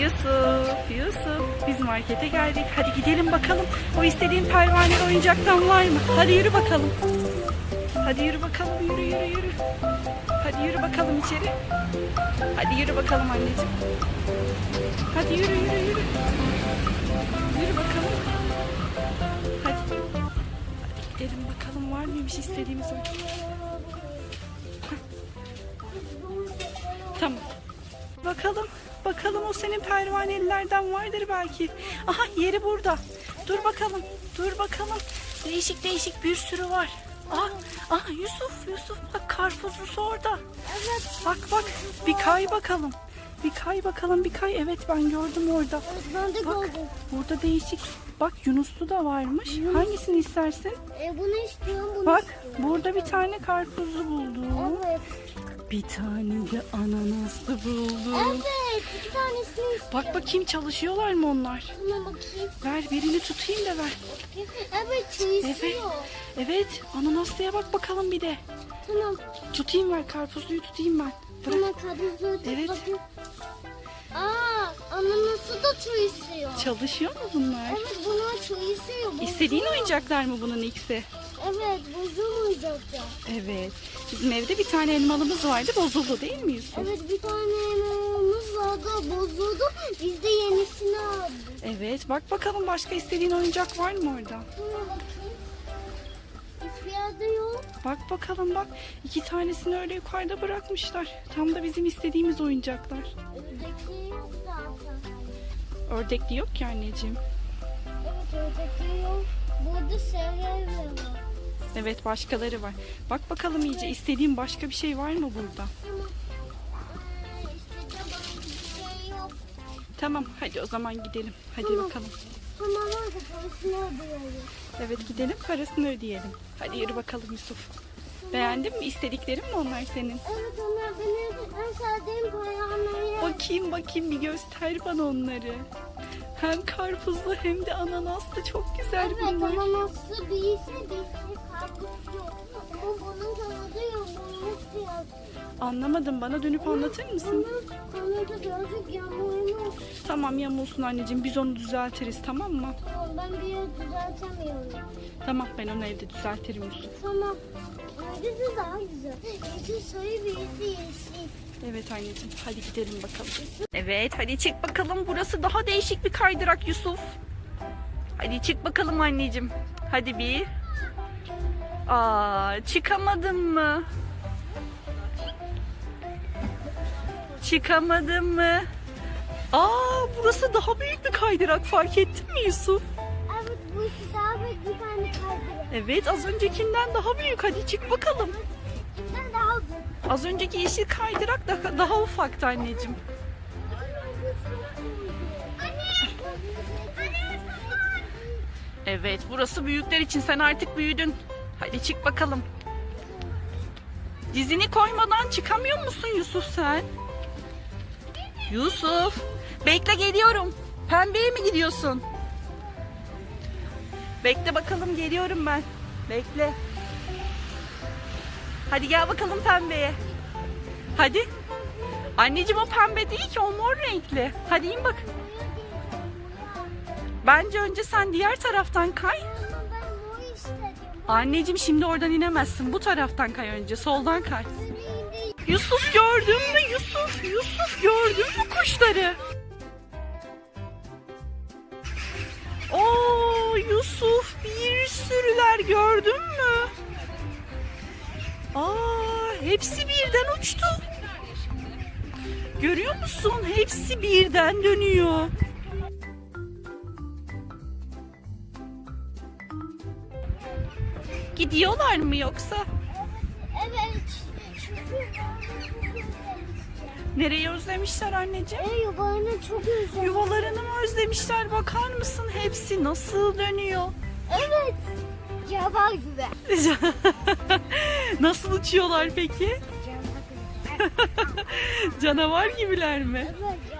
Yusuf, Yusuf. Biz markete geldik. Hadi gidelim bakalım. O istediğin pervane oyuncaktan var mı? Hadi yürü bakalım. Hadi yürü bakalım. Yürü yürü yürü. Hadi yürü bakalım içeri. Hadi yürü bakalım anneciğim. Hadi yürü yürü yürü. Yürü bakalım. Hadi. Hadi gidelim bakalım var mıymış istediğimiz oyuncak. Tamam. Bakalım. Bakalım o senin pervanelilerden vardır belki. Aha yeri burada. Dur bakalım. Dur bakalım. Değişik değişik bir sürü var. Ah, ah Yusuf, Yusuf bak karpuzlusu orada. Evet. Bak bak bir kay bakalım. Bir kay bakalım bir kay. Evet ben gördüm orada. Ben de Bak gördüm. burada değişik. Bak Yunuslu da varmış. Hangisini istersin? E, bunu istiyorum, bunu Bak istiyorum. burada bir tane karpuzlu buldum. Evet. Bir tane de ananaslı buldum. Evet. İki tanesini istiyorum. Bak bakayım çalışıyorlar mı onlar? Şuna bakayım. Ver birini tutayım da ver. Evet. Şu istiyor. Evet ananaslıya bak bakalım bir de. Tamam. Tutayım ver karpuzluyu tutayım ben. Bırak. Tamam. Karpuzlu Evet. bakayım. Aa, ananası da istiyor. Çalışıyor mu bunlar? Evet, bunlar istiyor. bozulur. İstediğin oyuncaklar mı bunun ikisi? Evet, bozulmayacaklar. Evet. Bizim evde bir tane elmalımız vardı bozuldu değil mi Yusuf? Evet, bir tane yemeğimiz vardı, bozuldu. Biz de yenisini aldık. Evet. Bak bakalım başka istediğin oyuncak var mı orada? Hiçbir yerde yok. Bak bakalım bak. iki tanesini öyle yukarıda bırakmışlar. Tam da bizim istediğimiz oyuncaklar. Ördekli yok zaten. Ördekli yok ki anneciğim. Evet, ördekli yok. Burada seviye var. Evet başkaları var. Bak bakalım iyice istediğin başka bir şey var mı burada? Tamam. Hadi o zaman gidelim. Hadi bakalım. Tamam, da parasını ödüyoruz. Evet gidelim parasını ödeyelim. Hadi yürü bakalım Yusuf. Beğendin mi? İstediklerin mi onlar senin? Evet, onlar benim en sevdiğim payanları. Bakayım bakayım bir göster bana onları. Hem karpuzlu hem de ananaslı çok güzel Evet, bunlar. ananaslı birisi birisi karpuz yok. Ama bunun kanadı yamulmuş biraz. Anlamadım bana dönüp anlatır mısın? Bunun kanadı birazcık yamulmuş. Tamam yamulsun anneciğim biz onu düzeltiriz tamam mı? Tamam, ben bir yer düzeltemiyorum. Tamam ben onu evde düzeltirim Yusuf. Tamam. Birisi daha güzel. Birisi sarı birisi yeşil. Evet anneciğim hadi gidelim bakalım. Evet hadi çık bakalım burası daha değişik bir kaydırak Yusuf. Hadi çık bakalım anneciğim. Hadi bir. Aa çıkamadın mı? Çıkamadın mı? Aa burası daha büyük bir kaydırak fark ettin mi Yusuf? Evet bu ikisi daha büyük bir tane kaydırak. Evet az öncekinden daha büyük hadi çık bakalım. Daha büyük. Az önceki yeşil kaydırak daha, daha ufaktı anneciğim. Anne! Anne! Evet burası büyükler için sen artık büyüdün. Hadi çık bakalım. Dizini koymadan çıkamıyor musun Yusuf sen? Yusuf bekle geliyorum. Pembeye mi gidiyorsun? Bekle bakalım geliyorum ben. Bekle. Hadi gel bakalım pembeye. Hadi. Anneciğim o pembe değil ki o mor renkli. Hadi in bak. Bence önce sen diğer taraftan kay. Anneciğim şimdi oradan inemezsin. Bu taraftan kay önce. Soldan kay. Yusuf gördün mü? Yusuf, Yusuf gördün mü kuşları? Oo Yusuf bir sürüler gördün mü? Aa hepsi birden uçtu. Görüyor musun? Hepsi birden dönüyor. Gidiyorlar mı yoksa? Nereyi özlemişler anneciğim? Ey yuvarını çok güzel. Yuvalarını mı özlemişler? Bakar mısın? Hepsi nasıl dönüyor? Evet. Cevap gibi. nasıl uçuyorlar peki? Canavar gibiler mi? Evet